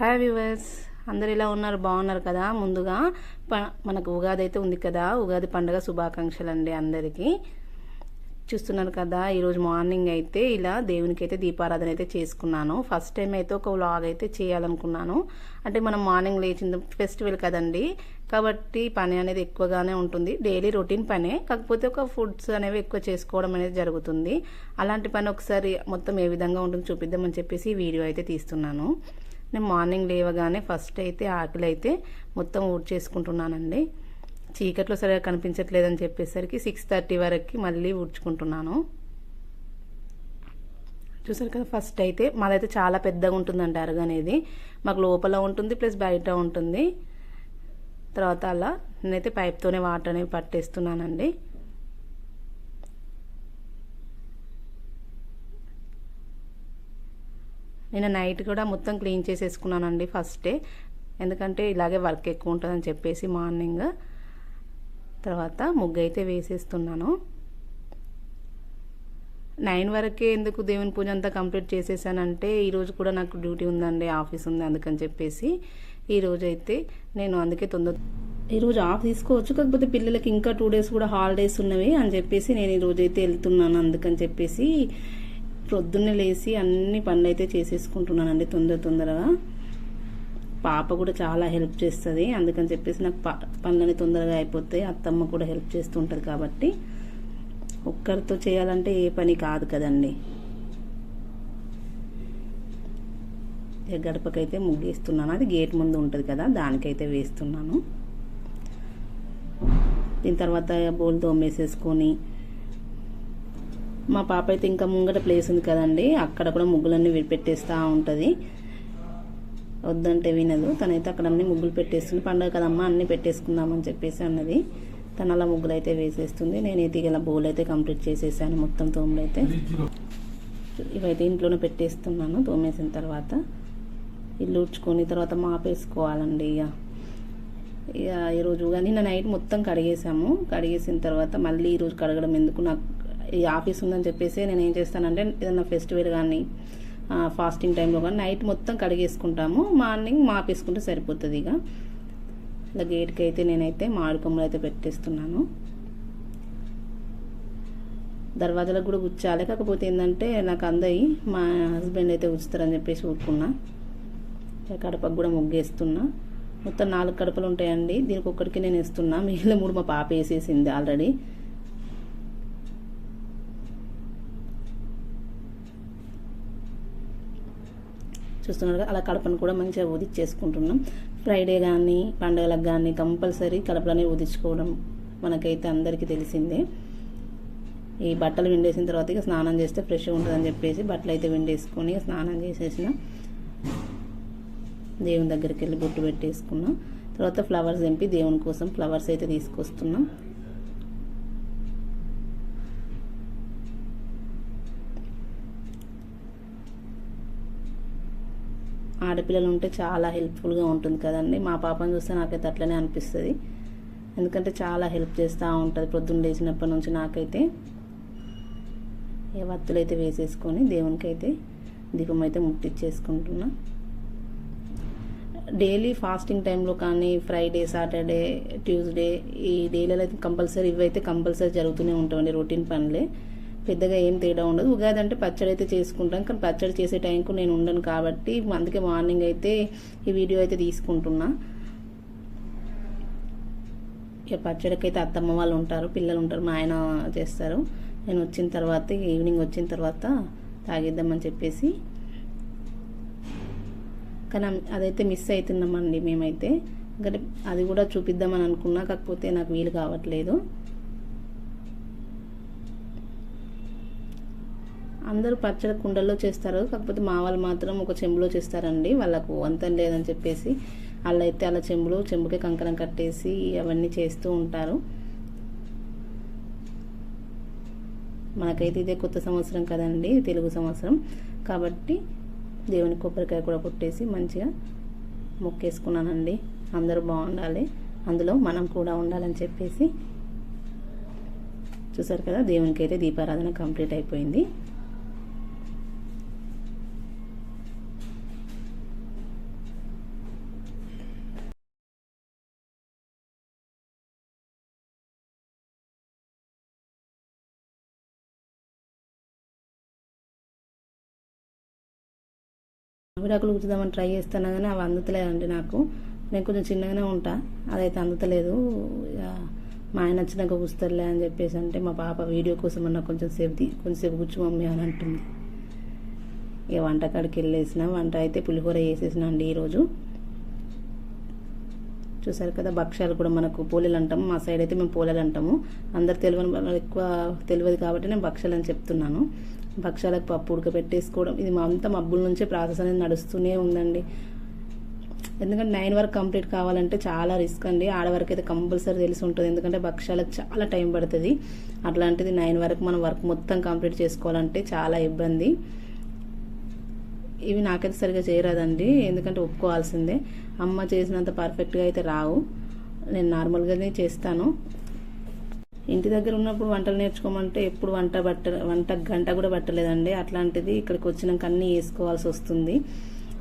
Hi viewers అందరు ఇలా ఉన్నారు? బాగున్నారు కదా? ముందుగా ప- మనకు ఉగాది అయితే ఉంది కదా? ఉగాది పండుగ శుభాకాంక్షలు అండి అందరికీ. చూస్తున్నారు కదా ఈరోజు మార్నింగ్ అయితే ఇలా దేవునికి అయితే దీపారాధన అయితే చేసుకున్నాను. ఫస్ట్ టైం అయితే ఒక వ్లాగ్ అయితే చేయాలనుకున్నాను. అంటే మనం మార్నింగ్ లేచిన ఫెస్టివల్ కదండి. కాబట్టి పని అనేది ఎక్కువగానే ఉంటుంది. డైలీ రొటీన్ పనే. కాకపోతే ఒక ఫుడ్స్ అనేవి ఎక్కువ చేసుకోవడం అనేది జరుగుతుంది. అలాంటి పని ఒకసారి మొత్తం ఏ విధంగా ఉంటుందో చూపిద్దామని చెప్పేసి వీడియో అయితే తీస్తున్నాను. నేను మార్నింగ్ లేవగానే ఫస్ట్ అయితే ఆకలి అయితే మొత్తం ఊడ్ చేసుకుంటున్నానండి. చీకట్లో సరిగా కనిపించట్లేదని చెప్పేసరికి సిక్స్ థర్టీ వరకు మళ్ళీ ఊడ్చుకుంటున్నాను. చూసారు కదా ఫస్ట్ అయితే మాదైతే చాలా పెద్దగా ఉంటుందండి అరుగు అనేది. మాకు లోపల ఉంటుంది ప్లస్ బయట ఉంటుంది. తర్వాత అలా నేనైతే పైప్తోనే వాటర్ అనేవి పట్టేస్తున్నానండి. నేను నైట్ కూడా మొత్తం క్లీన్ చేసేసుకున్నానండి ఫస్టే ఎందుకంటే ఇలాగే వర్క్ ఎక్కువ ఉంటుందని చెప్పేసి మార్నింగ్. తర్వాత ముగ్గు అయితే వేసేస్తున్నాను. నైన్ వరకే ఎందుకు దేవుని పూజ అంతా కంప్లీట్ చేసేసానంటే ఈరోజు కూడా నాకు డ్యూటీ ఉందండి ఆఫీస్ ఉంది అందుకని చెప్పేసి. ఈరోజు అయితే నేను అందుకే తొందర ఈరోజు ఆఫ్ తీసుకోవచ్చు కాకపోతే పిల్లలకి ఇంకా టూ డేస్ కూడా హాలిడేస్ ఉన్నవి అని చెప్పేసి నేను ఈరోజు అయితే వెళ్తున్నాను అందుకని చెప్పేసి పొద్దున్నే లేచి అన్ని పనులు అయితే చేసేసుకుంటున్నానండి తొందర తొందరగా. పాప కూడా చాలా హెల్ప్ చేస్తుంది. అందుకని చెప్పేసి నాకు పనులని తొందరగా అయిపోతాయి అత్తమ్మ కూడా హెల్ప్ చేస్తుంటుంది కాబట్టి ఒక్కరితో చేయాలంటే ఏ పని కాదు కదండి. గడపకైతే ముగ్గేస్తున్నాను. అది గేట్ ముందు ఉంటుంది కదా దానికైతే వేస్తున్నాను. దీని తర్వాత బోల్ తోమేసేసుకొని మా పాప అయితే ఇంకా ముంగట ప్లేస్ ఉంది కదండి. అక్కడ కూడా ముగ్గులన్నీ పెట్టేస్తూ ఉంటుంది. వద్దంటే వినదు. తనైతే అక్కడ అన్ని ముగ్గులు పెట్టేస్తుంది. పండుగ కదమ్మా అన్నీ పెట్టేసుకుందామని చెప్పేసి అన్నది. తన అలా ముగ్గులు అయితే వేసేస్తుంది. నేనైతే ఇలా బౌల్ అయితే కంప్లీట్ చేసేసాను మొత్తం తోములు అయితే ఇవైతే ఇంట్లోనే పెట్టేస్తున్నాను. తోమేసిన తర్వాత ఇల్లు ఉడ్చుకొని తర్వాత మాపేసుకోవాలండి ఇక ఇక ఈరోజు కానీ నిన్న నైట్ మొత్తం కడిగేసాము. కడిగేసిన తర్వాత మళ్ళీ ఈరోజు కడగడం ఎందుకు నాకు ఈ ఆఫీస్ ఉందని చెప్పేసి నేను ఏం చేస్తానంటే ఏదైనా ఫెస్టివల్ కానీ ఫాస్టింగ్ టైంలో కానీ నైట్ మొత్తం కడిగేసుకుంటాము. మార్నింగ్ మాపేసుకుంటే సరిపోతుంది ఇక. ఇలా గేట్కి అయితే నేనైతే మామిడి కొమ్మలు అయితే పెట్టేస్తున్నాను. దర్వాజాలకు కూడా గుచ్చాలి కాకపోతే ఏంటంటే నాకు అందయి మా హస్బెండ్ అయితే ఉంచుతారని చెప్పేసి ఊరుకున్నా. కడపకు కూడా ముగ్గేస్తున్నా. మొత్తం నాలుగు కడపలు ఉంటాయండి. దీనికి ఒక్కడికి నేను ఇస్తున్నా మిగిలిన మూడు మా పాప వేసేసింది ఆల్రెడీ. చూస్తున్నారు అలా కడపను కూడా మంచిగా ఉదిచ్చేసుకుంటున్నాం ఫ్రైడే కానీ పండుగలకు కానీ కంపల్సరీ కడపలనే ఉదించుకోవడం మనకైతే అందరికీ తెలిసిందే. ఈ బట్టలు విండేసిన తర్వాత ఇక స్నానం చేస్తే ఫ్రెష్గా ఉంటుందని చెప్పేసి బట్టలు అయితే విండేసుకొని స్నానం చేసేసిన దేవుని దగ్గరికి వెళ్ళి బొట్టు పెట్టేసుకున్నాం. తర్వాత ఫ్లవర్స్ తెంపి దేవుని కోసం ఫ్లవర్స్ అయితే తీసుకొస్తున్నాం. ఆడపిల్లలు ఉంటే చాలా హెల్ప్ఫుల్గా ఉంటుంది కదండి. మా పాపను చూస్తే నాకైతే అట్లనే అనిపిస్తుంది. ఎందుకంటే చాలా హెల్ప్ చేస్తూ ఉంటుంది పొద్దున్న లేచినప్పటి నుంచి నాకైతే. ఏ వత్తులు అయితే వేసేసుకొని దేవునికి అయితే దీపం అయితే ముట్టించేసుకుంటున్నా డైలీ ఫాస్టింగ్ టైంలో కానీ ఫ్రైడే సాటర్డే ట్యూస్డే ఈ డైలీలో అయితే కంపల్సరీ ఇవైతే కంపల్సరీ జరుగుతూనే ఉంటామండి రొటీన్ పనులే. పెద్దగా ఏం తేడా ఉండదు. ఉగాది అంటే పచ్చడి అయితే చేసుకుంటాం. కానీ పచ్చడి చేసే టైంకు నేను ఉండను కాబట్టి అందుకే మార్నింగ్ అయితే ఈ వీడియో అయితే తీసుకుంటున్నా. ఇక పచ్చడికైతే అత్తమ్మ వాళ్ళు ఉంటారు పిల్లలు ఉంటారు మా ఆయన చేస్తారు. నేను వచ్చిన తర్వాత ఈవినింగ్ వచ్చిన తర్వాత తాగిద్దామని చెప్పేసి. కానీ అదైతే మిస్ అవుతున్నామండి మేమైతే. ఎందుకంటే అది కూడా చూపిద్దామని అనుకున్నా కాకపోతే నాకు వీలు కావట్లేదు. అందరూ పచ్చడి కుండల్లో చేస్తారు. కాకపోతే మా వాళ్ళు మాత్రం ఒక చెంబులో చేస్తారండి. వాళ్ళకు వంతం లేదని చెప్పేసి వాళ్ళైతే అయితే అలా చెంబులో చెంబుకే కంకణం కట్టేసి అవన్నీ చేస్తూ ఉంటారు. మనకైతే ఇదే కొత్త సంవత్సరం కదండి తెలుగు సంవత్సరం. కాబట్టి దేవుని కొబ్బరికాయ కూడా కొట్టేసి మంచిగా మొక్కేసుకున్నానండి. అందరూ బాగుండాలి. అందులో మనం కూడా ఉండాలని చెప్పేసి చూసారు కదా దేవునికి అయితే దీపారాధన కంప్లీట్ అయిపోయింది. విడాకులు కూర్చుదామని ట్రై చేస్తాను కానీ అవి అందుతలేదండి నాకు. నేను కొంచెం చిన్నగానే ఉంటా అదైతే అందుతలేదు. ఇక మా ఆయన వచ్చినాక కూస్తారులే అని చెప్పేసి అంటే మా పాప వీడియో కోసం అన్న కొంచెం సేపు కొంచెంసేపు కొంచెం సేపు కూర్చు మమ్మీ అని అంటుంది. ఇక వంటకాడికి వెళ్ళేసిన వంట అయితే పులిహోర వేసేసిన అండి ఈరోజు. చూసారు కదా భక్ష్యాలు కూడా మనకు పోలేలు అంటాము మా సైడ్ అయితే మేము పోలేలు అంటాము. అందరు తెలియని వాళ్ళు ఎక్కువ తెలియదు కాబట్టి నేను భక్ష్యాలు అని చెప్తున్నాను. భక్షాలకు పప్పు ఉడకబెట్టేసుకోవడం. ఇది మా అంతా మబ్బుల నుంచే ప్రాసెస్ అనేది నడుస్తూనే ఉందండి. ఎందుకంటే నైన్ వరకు కంప్లీట్ కావాలంటే చాలా రిస్క్ అండి. ఆడవరకు అయితే కంపల్సరీ తెలిసి ఉంటుంది. ఎందుకంటే భక్ష్యాలకు చాలా టైం పడుతుంది. అట్లాంటిది నైన్ వరకు మనం వర్క్ మొత్తం కంప్లీట్ చేసుకోవాలంటే చాలా ఇబ్బంది. ఇవి నాకైతే సరిగా చేయరాదండి. ఎందుకంటే ఒప్పుకోవాల్సిందే. అమ్మ చేసినంత పర్ఫెక్ట్గా అయితే రావు. నేను నార్మల్గానే చేస్తాను. ఇంటి దగ్గర ఉన్నప్పుడు వంటలు నేర్చుకోమంటే ఎప్పుడు వంట బట్ట వంట గంట కూడా పట్టలేదండి. అట్లాంటిది ఇక్కడికి వచ్చినాక అన్నీ వేసుకోవాల్సి వస్తుంది.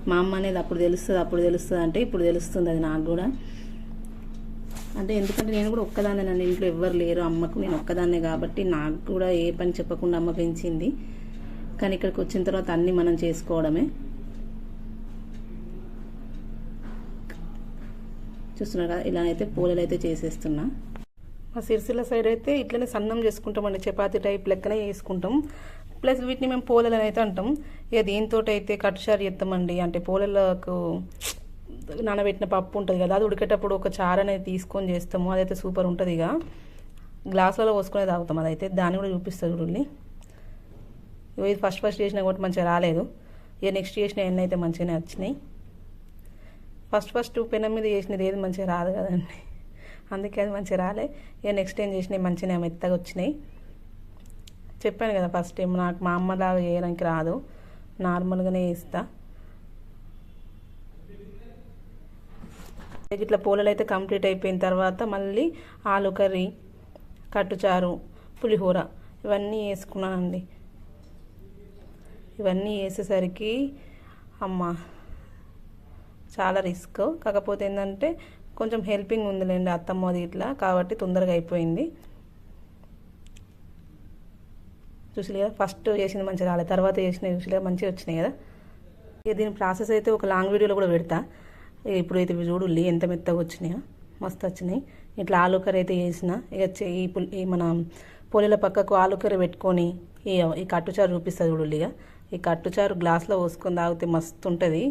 మా అమ్మ అనేది అప్పుడు తెలుస్తుంది అప్పుడు తెలుస్తుంది అంటే ఇప్పుడు తెలుస్తుంది అది నాకు కూడా. అంటే ఎందుకంటే నేను కూడా ఒక్కదాన్నే నన్ను ఇంట్లో ఎవ్వరు లేరు. అమ్మకు నేను ఒక్కదాన్నే కాబట్టి నాకు కూడా ఏ పని చెప్పకుండా అమ్మ పెంచింది. కానీ ఇక్కడికి వచ్చిన తర్వాత అన్నీ మనం చేసుకోవడమే. చూస్తున్నారు? కదా ఇలా అయితే పూలలు అయితే చేసేస్తున్నా. మా సిరిసిల్ల సైడ్ అయితే ఇట్లనే సన్నం చేసుకుంటామండి చపాతి టైప్ లెక్కనే చేసుకుంటాం. ప్లస్ వీటిని మేము పోలలు అయితే అంటాం. ఇక దీంతో అయితే కట్టుచారు చేస్తామండి అంటే పోలలకు నానబెట్టిన పప్పు ఉంటుంది కదా అది ఉడికేటప్పుడు ఒక చారు అనేది తీసుకొని చేస్తాము. అదైతే సూపర్ ఉంటుంది ఇక. గ్లాసులలో పోసుకునే తాగుతాం అదైతే దాన్ని కూడా చూపిస్తుంది చూడండి. ఇది ఫస్ట్ ఫస్ట్ చేసినా కూడా మంచిగా రాలేదు. ఇక నెక్స్ట్ చేసిన ఎన్ని అయితే మంచిగానే వచ్చినాయి. ఫస్ట్ ఫస్ట్ పెనం మీద చేసినది ఏది మంచిగా రాదు కదండి. అందుకే అది మంచిగా రాలే. ఇక నెక్స్ట్ ఏం చేసినాయి? మంచిగా మెత్తగా వచ్చినాయి. చెప్పాను కదా ఫస్ట్ టైం నాకు మా అమ్మలాగా చేయడానికి రాదు. నార్మల్గానే చేస్తా. ఇట్లా పూలలు అయితే కంప్లీట్ అయిపోయిన తర్వాత మళ్ళీ ఆలు కర్రీ కట్టుచారు పులిహోర ఇవన్నీ వేసుకున్నానండి. ఇవన్నీ వేసేసరికి అమ్మ చాలా రిస్క్. కాకపోతే ఏంటంటే కొంచెం హెల్పింగ్ ఉందిలేండి అత్తమ్మది ఇట్లా కాబట్టి తొందరగా అయిపోయింది. చూసి కదా ఫస్ట్ చేసింది మంచిగా రాలేదు తర్వాత చేసినవి చూసి మంచిగా వచ్చినాయి కదా. ఇక దీని ప్రాసెస్ అయితే ఒక లాంగ్ వీడియోలో కూడా పెడతా. ఇప్పుడైతే ఇప్పుడు అయితే ఇవి చూడుల్లి ఎంత మెత్తగా వచ్చినాయో మస్తు వచ్చినాయి. ఇట్లా ఆలు కర్రీ అయితే చేసిన ఇక చే- ఈ మన పొలిల పక్కకు ఆలు కర్రీ పెట్టుకొని ఈ ఈ కట్టుచారు చూపిస్తుంది చూడుల్లి ఇక ఈ కట్టుచారు గ్లాస్లో పోసుకొని తాగితే మస్తు ఉంటుంది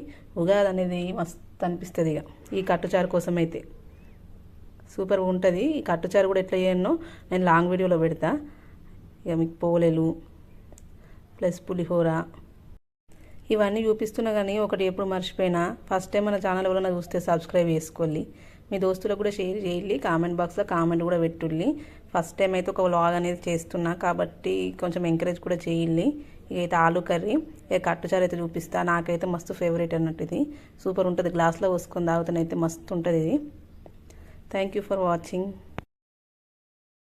ఉగాది అనేది మస్తు అనిపిస్తుంది ఇక ఈ కట్టుచారు కోసం అయితే సూపర్గా ఉంటుంది. ఈ కట్టుచారు కూడా ఎట్లా చేయనో నేను లాంగ్ వీడియోలో పెడతా. ఇక మీకు పోలేలు ప్లస్ పులిహోర. ఇవన్నీ చూపిస్తున్నా కానీ ఒకటి ఎప్పుడు మర్చిపోయినా. ఫస్ట్ టైం మన ఛానల్ ఎవరైనా చూస్తే సబ్స్క్రైబ్ చేసుకోండి. మీ దోస్తులకు కూడా షేర్ చేయాలి కామెంట్ బాక్స్లో కామెంట్ కూడా పెట్టుల్లి ఫస్ట్ టైం అయితే ఒక వ్లాగ్ అనేది చేస్తున్నా కాబట్టి కొంచెం ఎంకరేజ్ కూడా చేయాలి ఇదైతే ఆలు కర్రీ ఇక కట్టుచారు అయితే చూపిస్తా. నాకైతే మస్తు ఫేవరెట్ అన్నట్టు ఇది. సూపర్ ఉంటుంది. గ్లాస్లో పోసుకొని తాగుతానైతే మస్తు ఉంటుంది ఇది. Thank you for watching